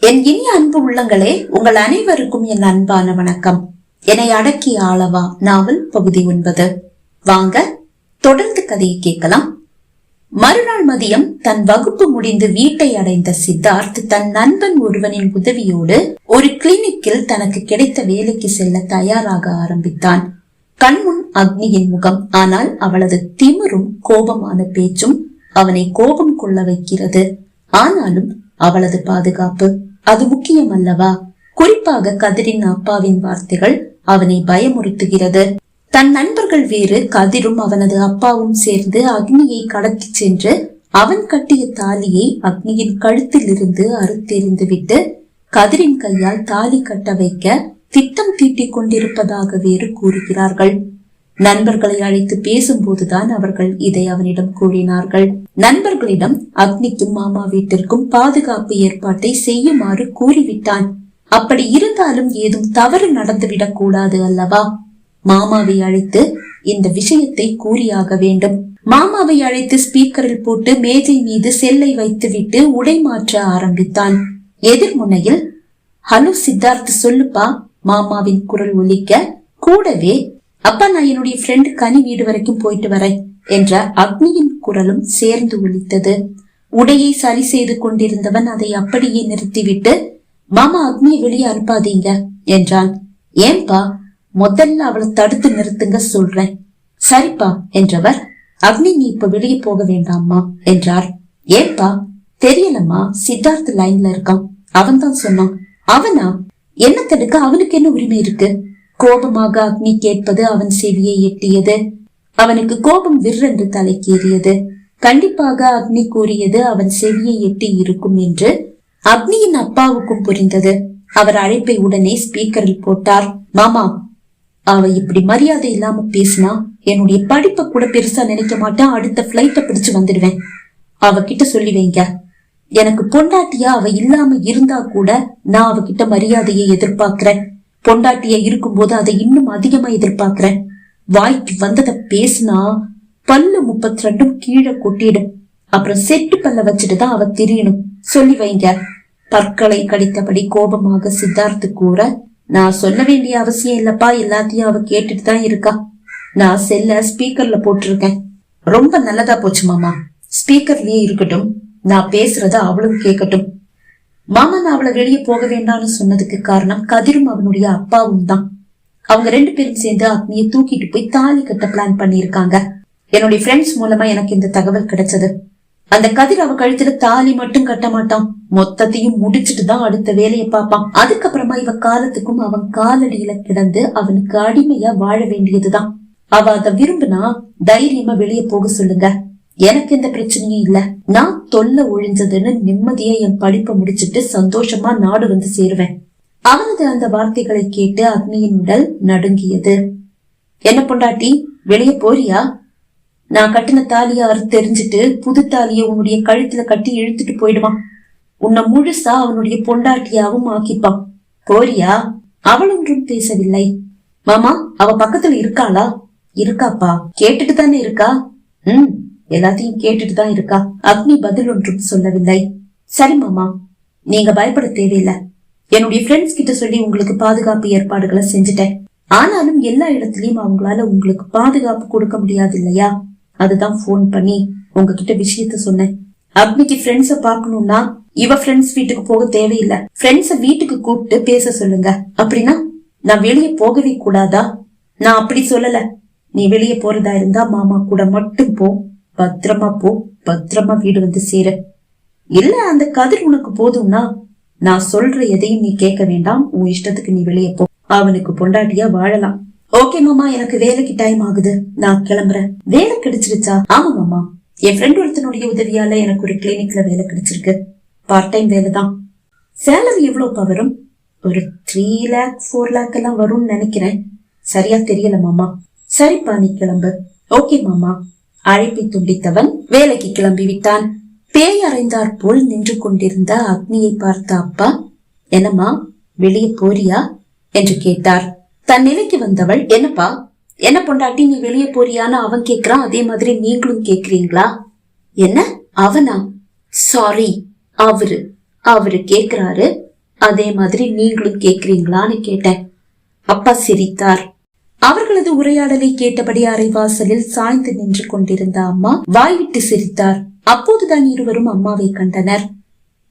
என் இனிய அன்பு உள்ளங்களே உங்கள் அனைவருக்கும் என் அன்பான வணக்கம். என்னை அடக்கி ஆளவா நாவல் பகுதி ஒன்பது. வாங்க தொடர்ந்து கதையை கேட்கலாம். மறுநாள் மதியம் தன் வகுப்பு முடிந்து வீட்டை அடைந்த சித்தார்த் தன் நண்பன் ஒருவனின் உதவியோடு ஒரு கிளினிக்கில் தனக்கு கிடைத்த வேலைக்கு செல்ல தயாராக ஆரம்பித்தான். கண்முன் அக்னியின் முகம் ஆனால் அவளது திமிரும் கோபமான பேச்சும் அவனை கோபம் கொள்ள வைக்கிறது. ஆனாலும் அவளது பாதுகாப்பு அது முக்கியம் அல்லவா குறிப்பாக கதிரின் அப்பாவின் வார்த்தைகள் அவனை பயமுறுத்துகிறது. தன் நண்பர்கள் வேறு கதிரும் அவனது அப்பாவும் சேர்ந்து அக்னியை கடத்தி சென்று அவன் கட்டிய தாலியை அக்னியின் கழுத்தில் இருந்து அறுத்தெறிந்து விட்டு கதிரின் கையால் தாலி கட்ட வைக்க திட்டம் தீட்டிக் கொண்டிருப்பதாக வேறு கூறுகிறார்கள். நண்பர்களை அழைத்து பேசும்போதுதான் அவர்கள் இதை அவனிடம் கூறினார்கள். நண்பர்களிடம் அக்னிக்கும் மாமா வீட்டிற்கும் பாதுகாப்பு ஏற்பாட்டை செய்யுமாறு கூறிவிட்டான். அப்படி இருந்தாலும் ஏதும் தவறு நடந்துவிடக் கூடாது அல்லவா? மாமாவை அழைத்து இந்த விஷயத்தை கூறியாக வேண்டும். மாமாவை அழைத்து ஸ்பீக்கரில் போட்டு மேஜை மீது செல்லை வைத்துவிட்டு உடை மாற்ற ஆரம்பித்தான். எதிர்முனையில் ஹலோ சித்தார்த் சொல்லுப்பா. மாமாவின் குரல் ஒலிக்க கூடவே அப்பா நான் என்னுடைய ஃப்ரெண்ட் கனி வீடு வரைக்கும் போயிட்டு வரேன் என்ற அக்னியின் குரலும் சேர்ந்து ஒலித்தது. உடையை சரி செய்து கொண்டிருந்தவன் அதை அப்படியே நிறுத்திவிட்டு மாமா அக்னியை வெளியே அனுப்பாதீங்க என்றான். ஏன்பா முதல்ல அவளை தடுத்து நிறுத்துங்க சொல்றேன். சரிப்பா என்றவர் அக்னி நீ இப்ப வெளியே போக வேண்டாமா என்றார். ஏன்பா தெரியலம்மா சித்தார்த் லைன்ல இருக்கான். அவன் தான் சொன்னான். அவனா? என்ன தடுக்க அவனுக்கு என்ன உரிமை இருக்கு? கோபமாக அக்னி கேட்பது அவன் செவியை எட்டியது. அவனுக்கு கோபம் விற்றென்று தலைக்கேறியது. கண்டிப்பாக அக்னி கூறியது அவன் செவியை எட்டி இருக்கும் என்று அக்னியின் அப்பாவுக்கும் புரிந்தது. அவர் அழைப்பை உடனே ஸ்பீக்கரில் போட்டார். மாமா அவ இப்படி மரியாதை இல்லாம பேசினா என்னுடைய படிப்பை கூட பெருசா நினைக்க மாட்டேன் அடுத்த பிளைட்ட பிடிச்சு வந்துடுவேன். அவகிட்ட சொல்லி வைங்க. எனக்கு பொண்டாட்டியா அவ இல்லாம இருந்தா கூட நான் அவகிட்ட மரியாதையை எதிர்பார்க்கிறேன். பொண்டாட்டியா இருக்கும்போது அதை இன்னும் அதிகமா எதிர்பார்க்கிறேன். வாய்க்கு வந்தத பேசினா பல்லு முப்பத்தி ரெண்டும் கீழே கொட்டிடும். அப்புறம் செட்டு பல்ல வச்சுட்டு தான் அவ தெரியணும். சொல்லி வைங்க. பற்களை கடித்தபடி கோபமாக சித்தார்த்து கூற நான் சொல்ல வேண்டிய அவசியம் இல்லப்பா. எல்லாத்தையும் அவ கேட்டுட்டு தான் இருக்கா. நான் செல்ல ஸ்பீக்கர்ல போட்டிருக்கேன். ரொம்ப நல்லதா போச்சு மாமா. ஸ்பீக்கர்லயே இருக்கட்டும். நான் பேசுறத அவளும் கேட்கட்டும். மாமன் அவளை வெளியே போக வேண்டாம்னு சொன்னதுக்கு காரணம் கதிரும் அவனுடைய அப்பாவும் தான். அவங்க ரெண்டு பேரும் சேர்ந்து அக்னியை தூக்கிட்டு போய் தாலி கட்ட பிளான் பண்ணிருக்காங்க என்னுடைய ஃப்ரெண்ட்ஸ் மூலமா எனக்கு இந்த தகவல் கிடைச்சது. அந்த கதிர் அவ கழுத்துல தாலி மட்டும் கட்ட மாட்டான். மொத்தத்தையும் முடிச்சிட்டு தான் அடுத்த வேலையை பார்ப்பான். அதுக்கப்புறமா இவ காலத்துக்கும் அவன் காலடியில கிடந்து அவனுக்கு அடிமையா வாழ வேண்டியதுதான். அவ அத விரும்புனா தைரியமா வெளியே போக சொல்லுங்க. எனக்கு எந்த பிரச்சனையும் இல்ல. நான் தொல்லை ஒழிஞ்சதுன்னு நிம்மதியா என் படிப்பை முடிச்சிட்டு சந்தோஷமா நாடு வந்து சேருவேன். அவனது அந்த வார்த்தைகளை கேட்டு அக்னியின் உடல் நடுங்கியது. என்ன பொண்டாட்டி வெளியே போறியா? நான் கட்டின தாலிய அறுத்து தெரிஞ்சிட்டு புது தாலிய உன்னுடைய கழுத்துல கட்டி இழுத்துட்டு போயிடுவான். உன்னை முழுசா அவனுடைய பொண்டாட்டியாவும் ஆக்கிப்பான். போறியா? அவள் ஒன்றும் பேசவில்லை. மாமா அவ பக்கத்துல இருக்காளா? இருக்காப்பா. கேட்டுட்டு தானே இருக்கா? உம் எல்லாத்தையும் கேட்டுட்டு தான் இருக்கா? அக்னி பதில் ஒன்றும் சொல்லவில்லை. சரி மாமா. நீங்க பயப்பட தேவையில்லை. என்னுடைய ஃப்ரெண்ட்ஸ் கிட்ட சொல்லி உங்களுக்கு பாதுகாப்பு ஏற்பாடுகளை செஞ்சுட்டேன். ஆனாலும் எல்லா இடத்துலயும் அவங்களால உங்களுக்கு பாதுகாப்பு கொடுக்க முடியாது இல்லையா? அதுதான் போன் பண்ணி உங்ககிட்ட விஷயத்த சொன்னேன். அக்னிக்கு ஃப்ரெண்ட்ஸ பாக்கணும்னா இவ ஃப்ரெண்ட்ஸ் வீட்டுக்கு போக தேவையில்லை. ஃப்ரெண்ட்ஸ வீட்டுக்கு கூப்பிட்டு பேச சொல்லுங்க. அப்படின்னா நான் வெளியே போகவே கூடாதா? நான் அப்படி சொல்லல. நீ வெளியே போறதா இருந்தா மாமா கூட மட்டும் போ. பத்திரமா போ பத்திரமா வீடு வந்து சேர. இல்ல அந்த கதிர் உனக்கு போதும்னா நான் சொல்ற எதையும் நீ கேட்க வேண்டாம். உன் இஷ்டத்துக்கு நீ வெளியே போ. அவனுக்கு பொண்டாட்டியா வாழலாம். ஓகே மாமா எனக்கு வேலைக்கு டைம் ஆகுது. நான் கிளம்புறேன். வேலை கிடைச்சிருச்சா? ஆமா மாமா. என் ஃப்ரெண்ட் ஒருத்தனுடைய உதவியால எனக்கு ஒரு கிளினிக்ல வேலை கிடைச்சிருக்கு. பார்ட் டைம் வேலை தான். சேலரி எவ்வளவு வரும்? ஒரு த்ரீ லேக் ஃபோர் லேக் எல்லாம் வரும்னு நினைக்கிறேன். சரியா தெரியல மாமா. சரிப்பா நீ கிளம்பு. ஓகே மாமா. அழைப்பை துண்டித்தவன் வேலைக்கு கிளம்பி விட்டான் பேய் அறைந்தாற் போல் நின்று கொண்டிருந்த அக்னியை பார்த்த அப்பா என்னம்மா வெளியே போறியா? என்று கேட்டார். தன் நிலைக்கு வந்தவள் என்னப்பா என்ன பொண்டாட்டி நீ வெளியே போறியான்னு அவன் கேக்குறான் அதே மாதிரி நீங்களும் கேக்குறீங்களா? என்ன அவனா? சாரி அவரு அவரு கேக்குறாரு அதே மாதிரி நீங்களும் கேக்குறீங்களான்னு கேட்டேன். அப்பா சிரித்தார். அவர்களது உரையாடலை கேட்டபடி அரைவாசலில் சாய்ந்து நின்று கொண்டிருந்த அம்மா வாய்விட்டு சிரித்தார். அப்போதுதான் இருவரும் அம்மாவை கண்டனர்.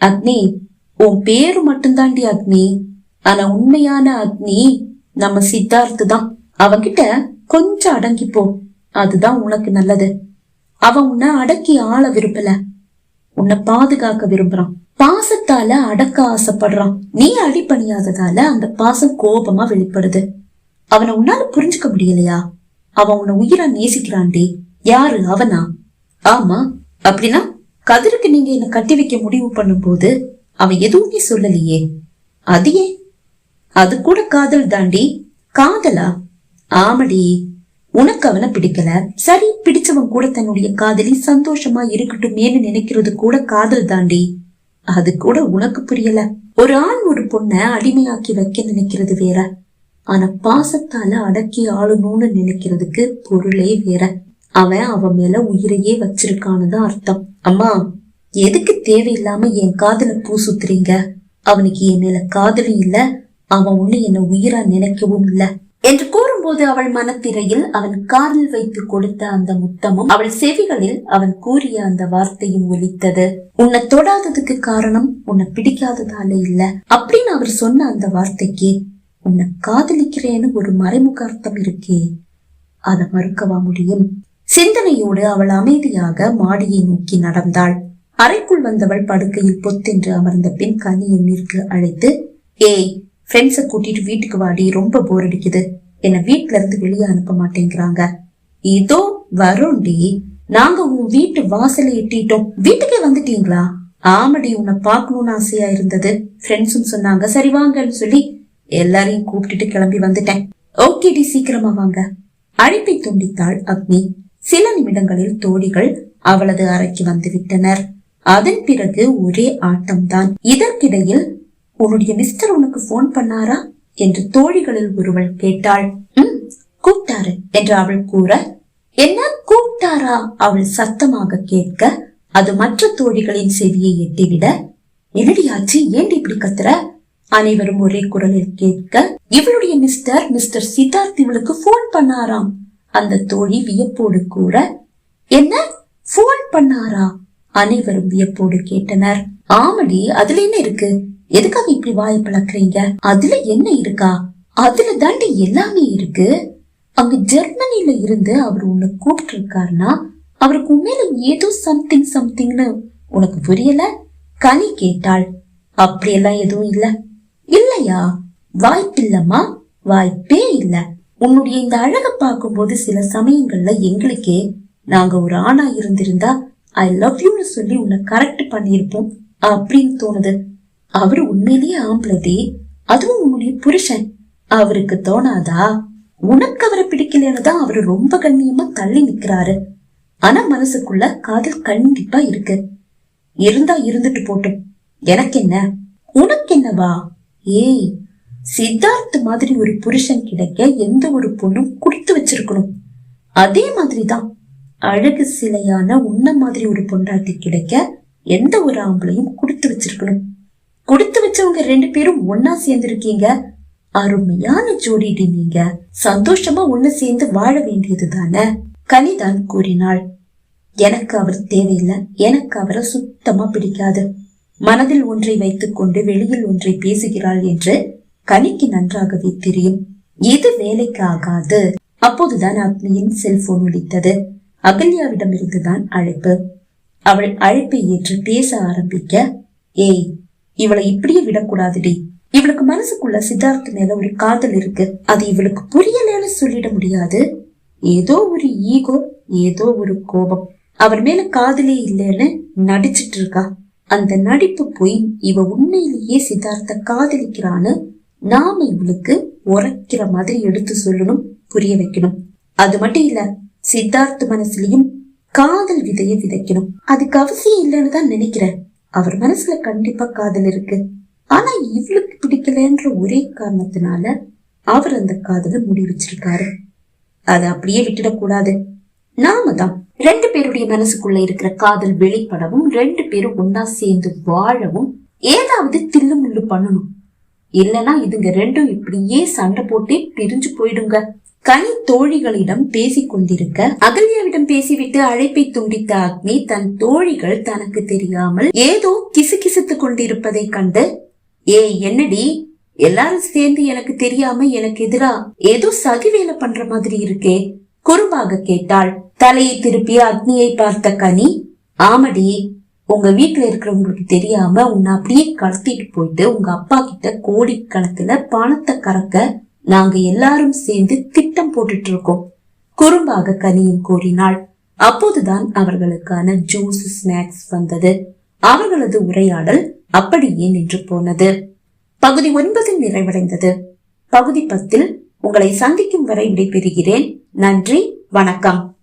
அக்னி உன் பேரு மட்டும்தாண்டி அக்னி. ஆனா உண்மையான அக்னி நம்ம சித்தார்த்து தான் அவன்கிட்ட கொஞ்சம் அடங்கிப்போ. போ அதுதான் உனக்கு நல்லது. அவன் உன்னை அடக்கி ஆள விரும்பல. உன்னை பாதுகாக்க விரும்புறான். பாசத்தால அடக்க ஆசைப்படுறான். நீ அடிபணியாததால அந்த பாசம் கோபமா வெளிப்படுது. அவனை உன்னால புரிஞ்சுக்க முடியலையா? அவன் உன்னை உயிரா நேசிக்கிறான்டே. யாரு? அவனா? ஆமா. அப்படின்னா கதிருக்கு நீங்க என்ன கட்டி வைக்க முடிவு பண்ணும்போது அவன் எதுவுமே சொல்லலையே. அது ஏன்? அது கூட காதல் தாண்டி காதலா? ஆமடி. உனக்கு அவனை பிடிக்கல. சரி பிடிச்சவன் கூட தன்னுடைய காதலி சந்தோஷமா இருக்கட்டுமேனு நினைக்கிறது கூட காதல் தாண்டி. அது கூட உனக்கு புரியல. ஒரு ஆண் ஒரு பொண்ண அடிமையாக்கி வைக்க நினைக்கிறது வேற. ஆனா பாசத்தால அடக்கி ஆளணும்னு நினைக்கிறதுக்கு பொருளே வேற. அவன் அவன் மேல உயிரையே வச்சிருக்கான்னு தான் அர்த்தம். அம்மா எதுக்கு தேவையில்லாம என் காதல பூ சுத்துறீங்க? அவனுக்கு என் மேல காதலும் இல்ல. அவன் ஒண்ணு என்ன உயிரா நினைக்கவும் இல்ல. என்று கூறும்போது அவள் மனத்திரையில் அவன் காரில் வைத்து கொடுத்த அந்த முத்தமும் அவள் செவிகளில் அவன் கூறிய அந்த வார்த்தையும் ஒலித்தது. உன்னை தொடாததுக்கு காரணம் உன்னை பிடிக்காததால இல்ல. அப்படின்னு அவர் சொன்ன அந்த வார்த்தைக்கு உன்னை காதலிக்கிறேன்னு ஒரு மறைமுக அர்த்தம் இருக்கே. அதை மறுக்கவா முடியும்? சிந்தனையோடு அவள் அமைதியாக மாடியை நோக்கி நடந்தாள். அறைக்குள் வந்தவள் படுக்கையில் பொத்தென்று அமர்ந்த பின் கனியன்னிற்கு அழைத்து ஏய் ஃப்ரெண்ட்ஸ கூட்டிட்டு வீட்டுக்கு வாடி ரொம்ப போர் அடிக்குது. என்ன வீட்ல இருந்து வெளியே அனுப்ப மாட்டேங்கிறாங்க. இதோ வரோண்டி. நாங்க உன் வீட்டு வாசலை எட்டிட்டோம். வீட்டுக்கே வந்துட்டீங்களா? ஆமடி உன்னை பார்க்கணும்னு ஆசையா இருந்தது. ஃப்ரெண்ட்ஸும் சொன்னாங்க. சரி வாங்கன்னு சொல்லி எல்லாரையும் கூப்பிட்டுட்டு கிளம்பி வந்துட்டேன். ஓகேடி சீக்கிரமா வாங்க. அழைப்பை துண்டித்தாள் அக்னி. சில நிமிடங்களில் தோழிகள் அவளது அறைக்கு வந்து விட்டனர். அதன் பிறகு ஒரே ஆட்டம்தான். இதற்கிடையில் உன்னுடைய மிஸ்டர் உனக்கு போன் பண்ணாரா? என்று தோழிகளில் ஒருவள் கேட்டாள். உம் கூப்பிட்டாரு என்று அவள் கூற என்ன கூப்பிட்டாரா? அவள் சத்தமாக கேட்க அது மற்ற தோழிகளின் செவியை எட்டிவிட என்னடியாச்சு ஏண்டி இப்படி கத்துற? அனைவரும் ஒரே குரலில் கேட்க இவளுடைய மிஸ்டர் மிஸ்டர் சித்தார்த் இவளுக்கு போன் பண்ணாராம். அந்த தோழி வியப்போடு கூற என்ன? போன் பண்ணாரா? அனைவரும் வியப்போடு கேட்டனர். ஆமடி அதுல என்ன இருக்கு? எதுக்காக இப்படி வாய் பழக்கிறீங்க? அதுல என்ன இருக்கா? அதுல தாண்டி எல்லாமே இருக்கு. அங்க ஜெர்மனில இருந்து அவர் உன்னை கூப்பிட்டு இருக்காருன்னா அவருக்கு உண்மையில ஏதோ சம்திங் சம்திங்னு உனக்கு புரியல? கனி கேட்டாள். அப்படியெல்லாம் எதுவும் இல்ல. இல்லையா? வாய்ப்பில்லம்மா? வாய்ப்பே இல்ல. உன்னுடைய இந்த அழக பார்க்கும்போது சில சமயங்கள்ல எங்களுக்கே நாங்க ஒரு ஆணா இருந்திருந்தா ஐ லவ் யூன்னு சொல்லி உன்னை கரெக்ட் பண்ணியிருப்போம் அப்படின்னு தோணுது. அவரு உண்மையிலேயே ஆம்பளதி. அதுவும் உன்னுடைய புருஷன். அவருக்கு தோணாதா? உனக்கு அவரை பிடிக்கலன்னு தான் அவரு ரொம்ப கண்ணியமா தள்ளி நிக்கிறாரு. ஆனா மனசுக்குள்ள காதல் கண்டிப்பா இருக்கு. இருந்தா இருந்துட்டு போட்டும். எனக்கு என்ன உனக்கு என்னவா ஏய் சித்தார்த் மாதிரி ஒரு புருஷன் கிடைக்க எந்த ஒரு பொண்ணும் குடுத்து வச்சிருக்கணும். அதே மாதிரிதான் அழகு சிலையான உன்ன மாதிரி ஒரு பொண்டாட்டி கிடைக்க எந்த ஒரு ஆம்பளையும் குடுத்து வச்சிருக்கணும். கொடுத்து வச்சவங்க ரெண்டு பேரும் ஒன்னா சேர்ந்திருக்கீங்க. அருமையான ஜோடிடி நீங்க. சந்தோஷமா ஒண்ணு சேர்ந்து வாழ வேண்டியது தானே? கனிதான் கூறினாள். எனக்கு அவர் தேவையில்லை. எனக்கு அவரை சுத்தமா பிடிக்காது. மனதில் ஒன்றை வைத்துக் கொண்டு வெளியில் ஒன்றை பேசுகிறாள் என்று கனிக்கு நன்றாகவே தெரியும். எது வேலைக்கு ஆகாது அப்போதுதான் அக்னியின் செல்போன் ஒலித்தது. அகல்யாவிடம் இருந்துதான் அழைப்பு. அவள் அழைப்பை ஏற்று பேச ஆரம்பிக்க ஏய் இவளை இப்படியே விடக்கூடாதுடி. இவளுக்கு மனசுக்குள்ள சித்தார்த் மேல ஒரு காதல் இருக்கு. அது இவளுக்கு புரியலன்னு சொல்லிட முடியாது. ஏதோ ஒரு ஈகோ ஏதோ ஒரு கோபம். அவர் மேல காதலே இல்லைன்னு நடிச்சிட்டு இருக்கா. அந்த நடிப்பு போய் இவ உண்மையிலேயே சித்தார்த்த காதலிக்கிறான்னு நாம இவளுக்கு உரைக்கிற மாதிரி எடுத்து சொல்லணும் புரிய வைக்கணும். அது மட்டும் இல்ல சித்தார்த்த மனசுலயும் காதல் விதைய விதைக்கணும். அதுக்கு அவசியம் இல்லைன்னு தான் நினைக்கிறேன். அவர் மனசுல கண்டிப்பா காதல் இருக்கு. ஆனா இவளுக்கு பிடிக்கலன்ற ஒரே காரணத்தினால அவர் அந்த காதலை முடி வச்சிருக்காரு. அதை அப்படியே விட்டுடக்கூடாது. நாம தான் ரெண்டு பேருடைய மனசுக்குள்ள இருக்கிற காதல் வெளிப்படவும் ரெண்டு பேரும் ஒன்னா சேர்ந்து வாழவும் ஏதாவது தில்லு முள்ளு பண்ணணும். இல்லனா இதுங்க ரெண்டும் இப்படியே சண்டை போட்டே பிரிஞ்சு போயிடுங்க. கை தோழிகளிடம் பேசிக் கொண்டிருக்க அகல்யாவிடம் பேசிவிட்டு அழைப்பை துண்டித்த அக்னி தன் தோழிகள் தனக்கு தெரியாமல் ஏதோ கிசுகிசுத்துக் கொண்டிருப்பதை கண்டு ஏய் என்னடி? எல்லாரும் சேர்ந்து எனக்கு தெரியாம எனக்கு எதிரா ஏதோ சதி வேலை பண்ற மாதிரி இருக்கே. குறும்பாக கேட்டாள் தலையை திருப்பி அக்னியை பார்த்த கனி ஆமடி உங்க வீட்டுல இருக்கிறவங்களுக்கு தெரியாம உன்னை அப்படியே கடத்திட்டு போயிட்டு உங்க அப்பா கிட்ட கோடிக்கணக்குல பணத்தை கறக்க நாங்க எல்லாரும் சேர்ந்து திட்டம் போட்டுட்டு இருக்கோம் குறும்பாக கனியும் கூறினாள். அப்போதுதான் அவர்களுக்கான ஜூஸ் ஸ்நாக்ஸ் வந்தது. அவர்களது உரையாடல் அப்படியே நின்று போனது. பகுதி ஒன்பது நிறைவடைந்தது. பகுதி பத்தில் உங்களை சந்திக்கும் வரை விடைபெறுகிறேன். நன்றி வணக்கம்.